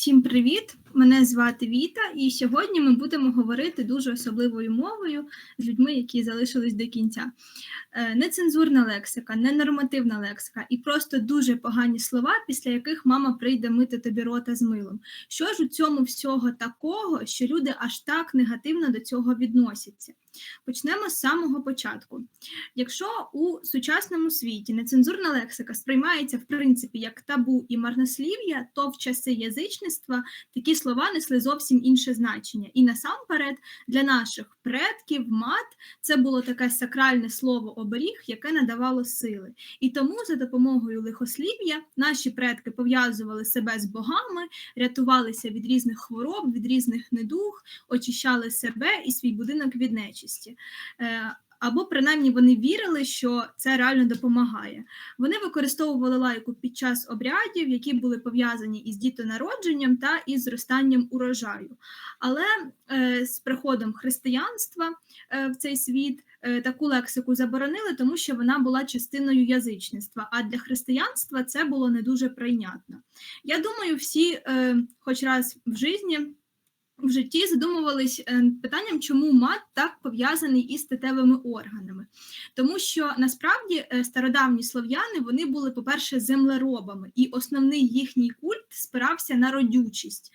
Всім привіт! Мене звати Віта, і сьогодні ми будемо говорити дуже особливою мовою з людьми, які залишились до кінця. Е, Нецензурна лексика, ненормативна лексика і просто дуже погані слова, після яких мама прийде мити тобі рота з милом. Що ж у цьому всього такого, що люди аж так негативно до цього відносяться? Почнемо з самого початку. Якщо у сучасному світі нецензурна лексика сприймається в принципі як табу і марнослів'я, то в часи язичництва такі слова несли зовсім інше значення. І насамперед для наших предків мат це було таке сакральне слово оберіг, яке надавало сили. І тому за допомогою лихослів'я наші предки пов'язували себе з богами, рятувалися від різних хвороб, від різних недуг, очищали себе і свій будинок від нечисті. Або принаймні вони вірили, що це реально допомагає. Вони використовували лайку під час обрядів, які були пов'язані із дітонародженням та із зростанням урожаю. Але е, з приходом християнства е, в цей світ е, таку лексику заборонили, тому що вона була частиною язичництва. А для християнства це було не дуже прийнятно. Я думаю, всі, е, хоч раз в житті, в житті задумувались е, питанням, чому мат так пов'язаний із статевими органами. Тому що насправді е, стародавні слов'яни вони були, по-перше, землеробами, і основний їхній культ спирався на родючість.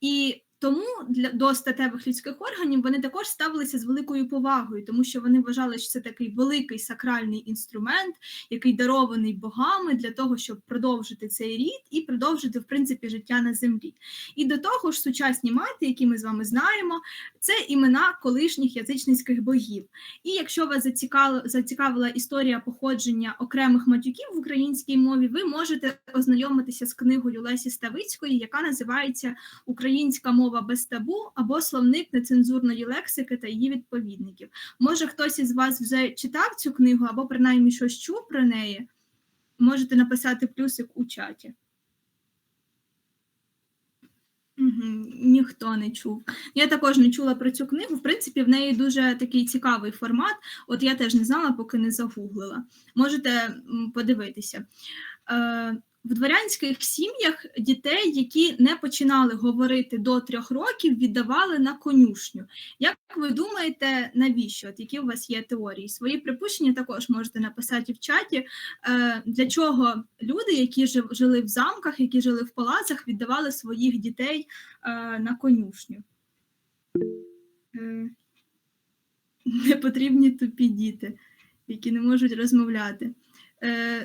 І тому для до статевих людських органів вони також ставилися з великою повагою, тому що вони вважали, що це такий великий сакральний інструмент, який дарований богами для того, щоб продовжити цей рід і продовжити в принципі життя на землі. І до того ж, сучасні мати, які ми з вами знаємо, це імена колишніх язичницьких богів. І якщо вас зацікавила, історія походження окремих матюків в українській мові, ви можете ознайомитися з книгою Лесі Ставицької, яка називається Українська мова без табу або словник нецензурної лексики та її відповідників. Може, хтось із вас вже читав цю книгу або принаймні щось чув про неї? Можете написати плюсик у чаті. Угу, ніхто не чув. Я також не чула про цю книгу. В принципі, в неї дуже такий цікавий формат. От я теж не знала, поки не загуглила. Можете подивитися. Е, в дворянських сім'ях дітей, які не починали говорити до трьох років, віддавали на конюшню. Як ви думаєте, навіщо? От які у вас є теорії? Свої припущення також можете написати в чаті, е, для чого люди, які жили в замках, які жили в палацах, віддавали своїх дітей е, на конюшню. Е, непотрібні тупі діти, які не можуть розмовляти.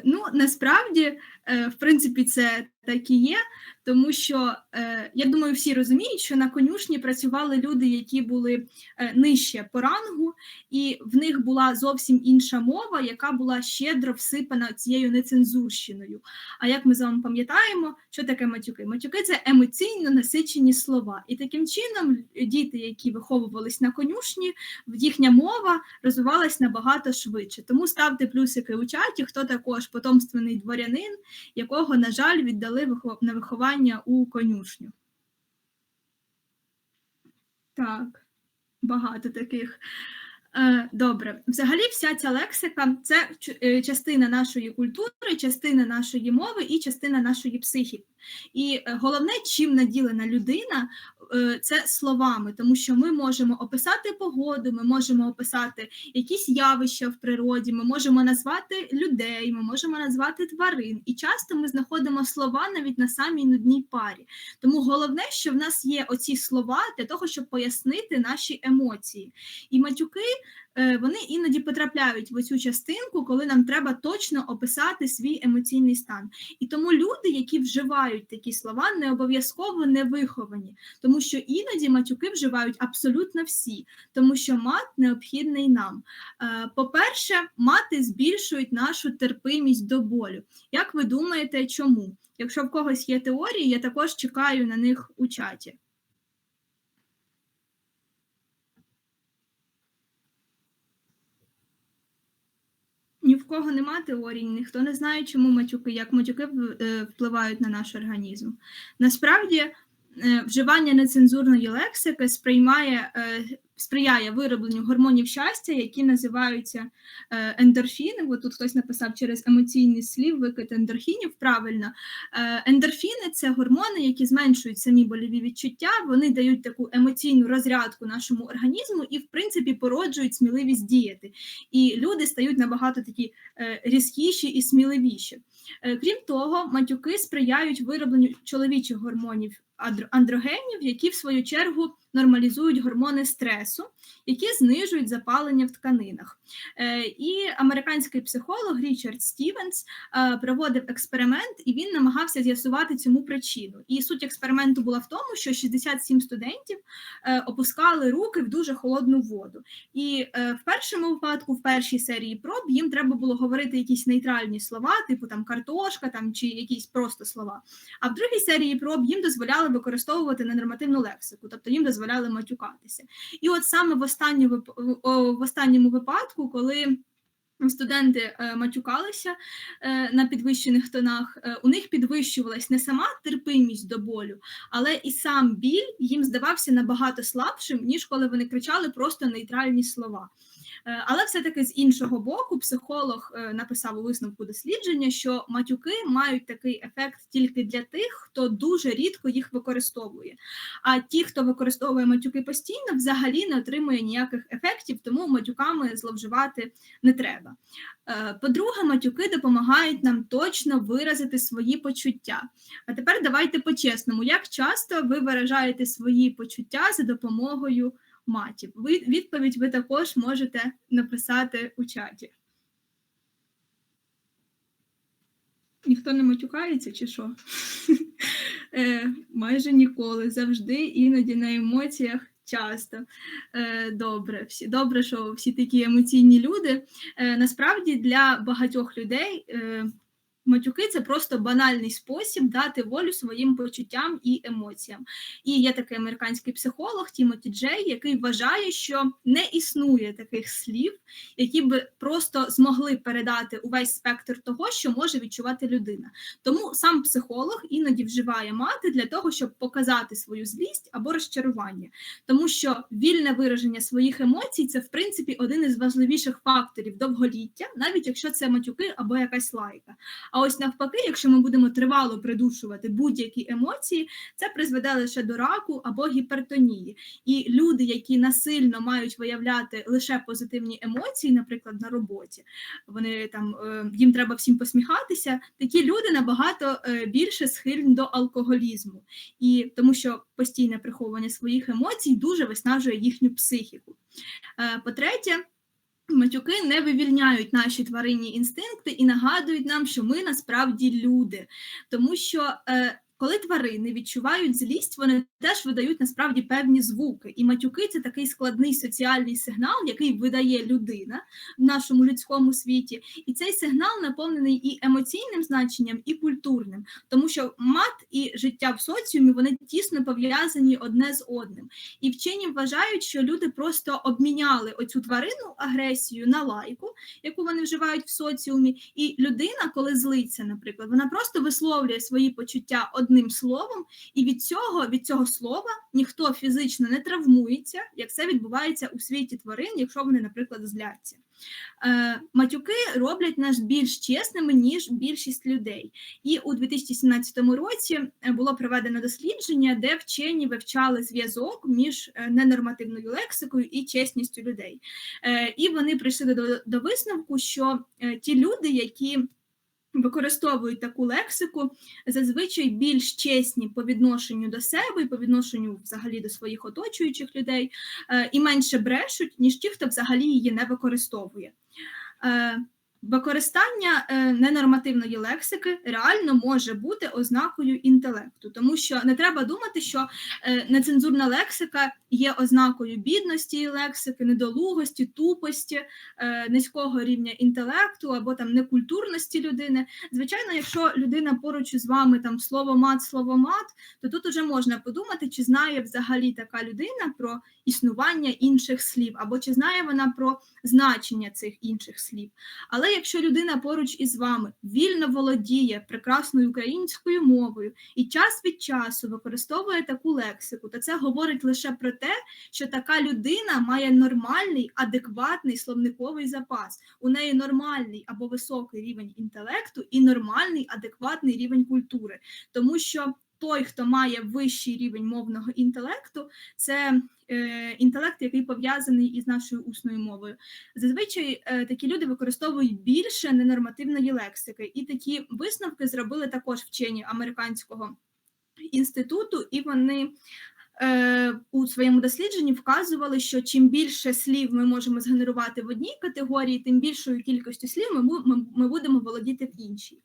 Ну, насправді, в принципі, це так і є, тому що е, я думаю, всі розуміють, що на конюшні працювали люди, які були е, нижче по рангу, і в них була зовсім інша мова, яка була щедро всипана цією нецензурщиною. А як ми з вами пам'ятаємо, що таке матюки? Матюки це емоційно насичені слова. І таким чином діти, які виховувались на конюшні, їхня мова розвивалась набагато швидше. Тому ставте плюсики у чаті, хто також потомственний дворянин, якого, на жаль, віддали на виховання у конюшню. Так, багато таких. Е, добре, взагалі, вся ця лексика це е, частина нашої культури, частина нашої мови і частина нашої психіки. І е, головне, чим наділена людина, це словами, тому що ми можемо описати погоду, ми можемо описати якісь явища в природі, ми можемо назвати людей, ми можемо назвати тварин. І часто ми знаходимо слова навіть на самій нудній парі. Тому головне, що в нас є оці слова для того, щоб пояснити наші емоції. І матюки Е, вони іноді потрапляють в оцю частинку, коли нам треба точно описати свій емоційний стан. І тому люди, які вживають такі слова, не обов'язково не виховані, тому що іноді матюки вживають абсолютно всі, тому що мат необхідний нам. Е, по-перше, мати збільшують нашу терпимість до болю. Як ви думаєте, чому? Якщо в когось є теорії, я також чекаю на них у чаті. Кого нема теорії, ніхто не знає, чому матюки, як матюки е, впливають на наш організм. Насправді, е, вживання нецензурної лексики сприймає е, сприяє виробленню гормонів щастя, які називаються е, ендорфіни. Бо тут хтось написав через емоційний слів викид ендорфінів. Правильно, Е, ендорфіни це гормони, які зменшують самі больові відчуття. Вони дають таку емоційну розрядку нашому організму і, в принципі, породжують сміливість діяти. І люди стають набагато такі е, різкіші і сміливіші. Крім того, матюки сприяють виробленню чоловічих гормонів андрогенів, які в свою чергу нормалізують гормони стресу, які знижують запалення в тканинах. Е, І американський психолог Річард Стівенс е, проводив експеримент, і він намагався з'ясувати цьому причину. І суть експерименту була в тому, що 67 студентів е, опускали руки в дуже холодну воду. І в першому випадку, в першій серії проб, їм треба було говорити якісь нейтральні слова, типу там картошка, там чи якісь просто слова. А в другій серії проб їм дозволяли використовувати ненормативну лексику, тобто їм дозволяли матюкатися. І от саме в останньому, в останньому випадку, коли студенти е, матюкалися е, на підвищених тонах, е, у них підвищувалась не сама терпимість до болю, але і сам біль їм здавався набагато слабшим, ніж коли вони кричали просто нейтральні слова. Е, Але все-таки з іншого боку, психолог е, написав у висновку дослідження, що матюки мають такий ефект тільки для тих, хто дуже рідко їх використовує. А ті, хто використовує матюки постійно, взагалі не отримує ніяких ефектів, тому матюками зловживати не треба. Е, По-друге, матюки допомагають нам точно виразити свої почуття. А тепер давайте по-чесному, як часто ви виражаєте свої почуття за допомогою матів? Ви, відповідь ви також можете написати у чаті. Ніхто не матюкається чи що? Е, майже ніколи, завжди, іноді на емоціях часто. Е, добре, всі, добре, що всі такі емоційні люди. Е, насправді для багатьох людей матюки це просто банальний спосіб дати волю своїм почуттям і емоціям. І є такий американський психолог Тімоті Джей, який вважає, що не існує таких слів, які би просто змогли передати увесь спектр того, що може відчувати людина. Тому сам психолог іноді вживає мати для того, щоб показати свою злість або розчарування, тому що вільне вираження своїх емоцій це в принципі один із важливіших факторів довголіття, навіть якщо це матюки або якась лайка. А ось навпаки, якщо ми будемо тривало придушувати будь-які емоції, це призведе лише до раку або гіпертонії. І люди, які насильно мають виявляти лише позитивні емоції, наприклад, на роботі, вони там е, їм треба всім посміхатися. Такі люди набагато е, більше схильні до алкоголізму, і тому що постійне приховування своїх емоцій дуже виснажує їхню психіку. Е, По-третє, матюки не вивільняють наші тваринні інстинкти і нагадують нам, що ми насправді люди, тому що. е, коли тварини відчувають злість, вони теж видають насправді певні звуки. І матюки це такий складний соціальний сигнал, який видає людина в нашому людському світі. І цей сигнал наповнений і емоційним значенням, і культурним, тому що мат і життя в соціумі вони тісно пов'язані одне з одним. І вчені вважають, що люди просто обміняли оцю тваринну агресію на лайку, яку вони вживають в соціумі. І людина, коли злиться, наприклад, вона просто висловлює свої почуття одним словом, і від цього, від цього слова ніхто фізично не травмується, як це відбувається у світі тварин, якщо вони, наприклад, зляться. Е, матюки роблять нас більш чесними, ніж більшість людей. І у 2017 році е, було проведено дослідження, де вчені вивчали зв'язок між е, ненормативною лексикою і чесністю людей. І вони прийшли до, до висновку, що ті люди, які використовують таку лексику, зазвичай більш чесні по відношенню до себе і по відношенню взагалі до своїх оточуючих людей, е, і менше брешуть, ніж ті, хто взагалі її не використовує. Використання е, ненормативної лексики реально може бути ознакою інтелекту, тому що не треба думати, що е, нецензурна лексика є ознакою бідності лексики, недолугості, тупості, е, низького рівня інтелекту або там некультурності людини. Звичайно, якщо людина поруч із вами там слово мат, слово мат, то тут уже можна подумати, чи знає взагалі така людина про існування інших слів, або чи знає вона про значення цих інших слів. Але Але якщо людина поруч із вами вільно володіє прекрасною українською мовою і час від часу використовує таку лексику, то це говорить лише про те, що така людина має нормальний, адекватний словниковий запас. У неї нормальний або високий рівень інтелекту і нормальний, адекватний рівень культури, тому що той, хто має вищий рівень мовного інтелекту, це е, інтелект, який пов'язаний із нашою усною мовою. Зазвичай е, такі люди використовують більше ненормативної лексики, і такі висновки зробили також вчені американського інституту, і вони е, у своєму дослідженні вказували, що чим більше слів ми можемо згенерувати в одній категорії, тим більшою кількістю слів ми, ми, ми будемо володіти в іншій.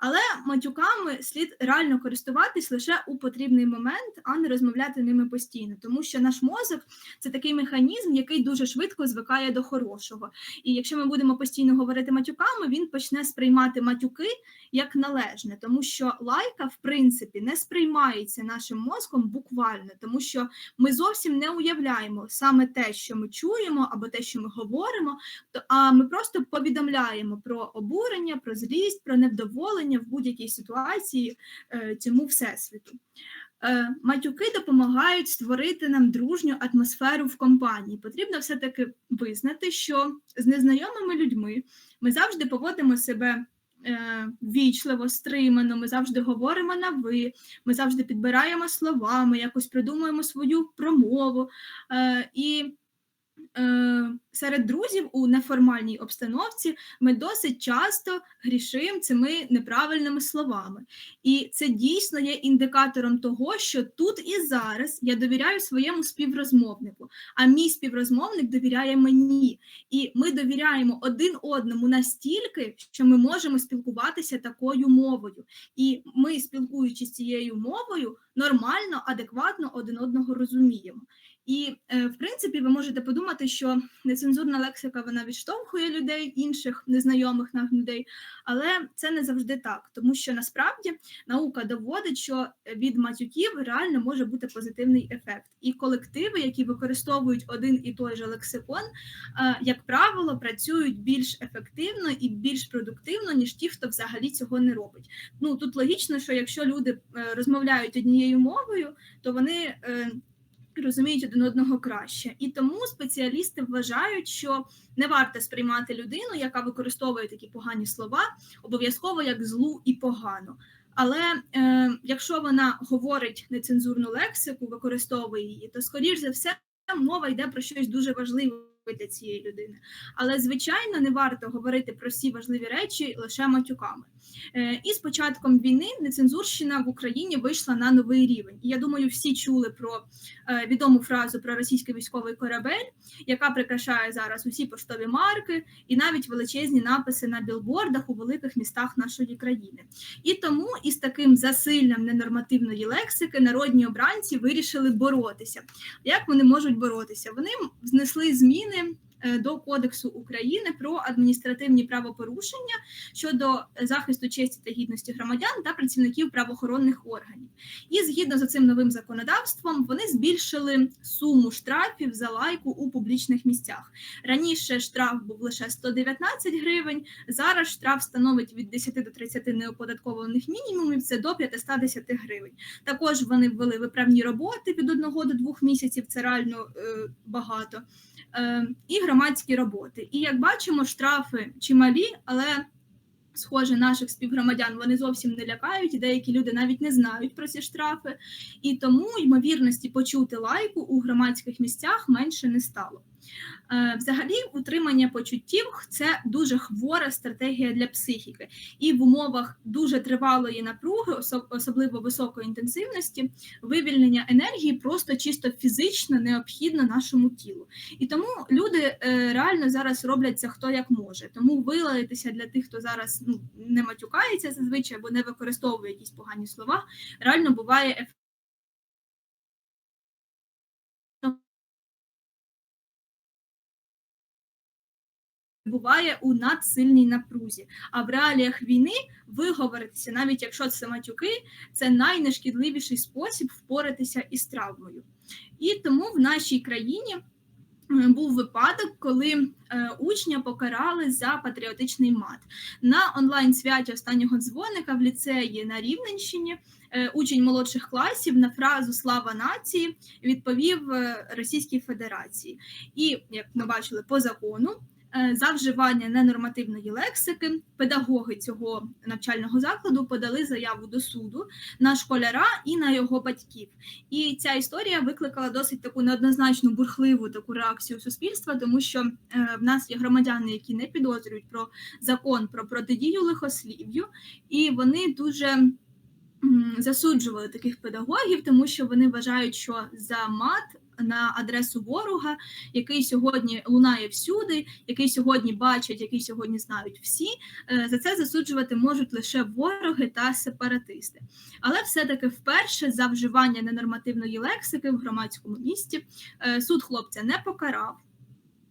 Але матюками слід реально користуватись лише у потрібний момент, а не розмовляти ними постійно, тому що наш мозок це такий механізм, який дуже швидко звикає до хорошого. І якщо ми будемо постійно говорити матюками, він почне сприймати матюки як належне, тому що лайка, в принципі, не сприймається нашим мозком буквально, тому що ми зовсім не уявляємо саме те, що ми чуємо, або те, що ми говоримо, то а ми просто повідомляємо про обурення, про злість, про невдоволення в будь-якій ситуації е, цьому всесвіту. Е, матюки допомагають створити нам дружню атмосферу в компанії. Потрібно все-таки визнати, що з незнайомими людьми ми завжди поводимо себе е, вічливо, стримано, ми завжди говоримо на ви, ми завжди підбираємо слова, ми якось придумуємо свою промову. І серед друзів у неформальній обстановці ми досить часто грішимо цими неправильними словами. І це дійсно є індикатором того, що тут і зараз я довіряю своєму співрозмовнику, а мій співрозмовник довіряє мені. І ми довіряємо один одному настільки, що ми можемо спілкуватися такою мовою. І ми, спілкуючись цією мовою, нормально, адекватно один одного розуміємо. І, е, в принципі, ви можете подумати, що нецензурна лексика вона відштовхує людей, інших незнайомих нам людей, але це не завжди так, тому що насправді наука доводить, що від матюків реально може бути позитивний ефект. І колективи, які використовують один і той же лексикон, е, як правило, працюють більш ефективно і більш продуктивно, ніж ті, хто взагалі цього не робить. Ну тут логічно, що якщо люди е, розмовляють однією мовою, то вони розуміють один одного краще. І тому спеціалісти вважають, що не варто сприймати людину, яка використовує такі погані слова, обов'язково як злу і погану. Але е, якщо вона говорить нецензурну лексику, використовує її, то скоріш за все мова йде про щось дуже важливе для цієї людини. Але, звичайно, не варто говорити про всі важливі речі лише матюками. Е, і з початком війни нецензурщина в Україні вийшла на новий рівень. І я думаю, всі чули про е, відому фразу про російський військовий корабель, яка прикрашає зараз усі поштові марки і навіть величезні написи на білбордах у великих містах нашої країни. І тому із таким засиллям ненормативної лексики народні обранці вирішили боротися. Як вони можуть боротися? Вони знесли зміни. Е, до Кодексу України про адміністративні правопорушення щодо захисту честі та гідності громадян та працівників правоохоронних органів. І згідно з цим новим законодавством вони збільшили суму штрафів за лайку у публічних місцях. Раніше штраф був лише 119 гривень. Зараз штраф становить від 10 до 30 неоподаткованих мінімумів. Це до 510 гривень. Також вони ввели виправні роботи від 1 до 2 місяців. Це реально е, багато. Е, і громадські роботи. І як бачимо, штрафи чималі, але схоже, наших співгромадян вони зовсім не лякають, і деякі люди навіть не знають про ці штрафи, і тому ймовірності почути лайку у громадських місцях менше не стало. Е, взагалі, утримання почуттів це дуже хвора стратегія для психіки, і в умовах дуже тривалої напруги, особливо високої інтенсивності, вивільнення енергії просто чисто фізично необхідно нашому тілу. І тому люди е, реально зараз роблять це хто як може. Тому вилаятися для тих, хто зараз ну, не матюкається зазвичай або не використовує якісь погані слова, реально буває ефективно. Буває у надсильній напрузі. А в реаліях війни виговоритися, навіть якщо це матюки, це найнешкідливіший спосіб впоратися із травмою. І тому в нашій країні був випадок, коли е, учня покарали за патріотичний мат. На онлайн-святі останнього дзвоника в ліцеї на Рівненщині е, учень молодших класів на фразу Слава нації відповів е, Російській Федерації. І, як ми бачили, по закону. Е, За вживання ненормативної лексики педагоги цього навчального закладу подали заяву до суду на школяра і на його батьків. І ця історія викликала досить таку неоднозначну бурхливу таку реакцію суспільства, тому що е, в нас є громадяни, які не підозрюють про закон про протидію лихослів'ю, і вони дуже засуджували таких педагогів, тому що вони вважають, що за мат на адресу ворога, який сьогодні лунає всюди, який сьогодні бачать, який сьогодні знають всі, е, за це засуджувати можуть лише вороги та сепаратисти. Але все-таки вперше за вживання ненормативної лексики в громадському місті е, суд хлопця не покарав.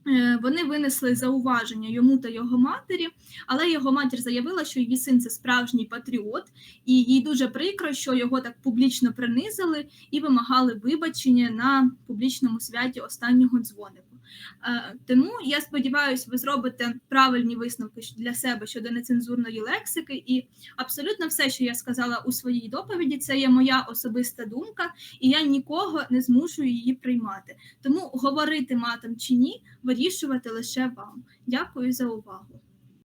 Е, Вони винесли зауваження йому та його матері, але його матір заявила, що її син це справжній патріот, і їй дуже прикро, що його так публічно принизили і вимагали вибачення на публічному святі останнього дзвонику. Е, Тому я сподіваюся, ви зробите правильні висновки для себе щодо нецензурної лексики, і абсолютно все, що я сказала у своїй доповіді, це є моя особиста думка, і я нікого не змушую її приймати. Тому говорити матом чи ні, вирішувати лише вам. Дякую за увагу.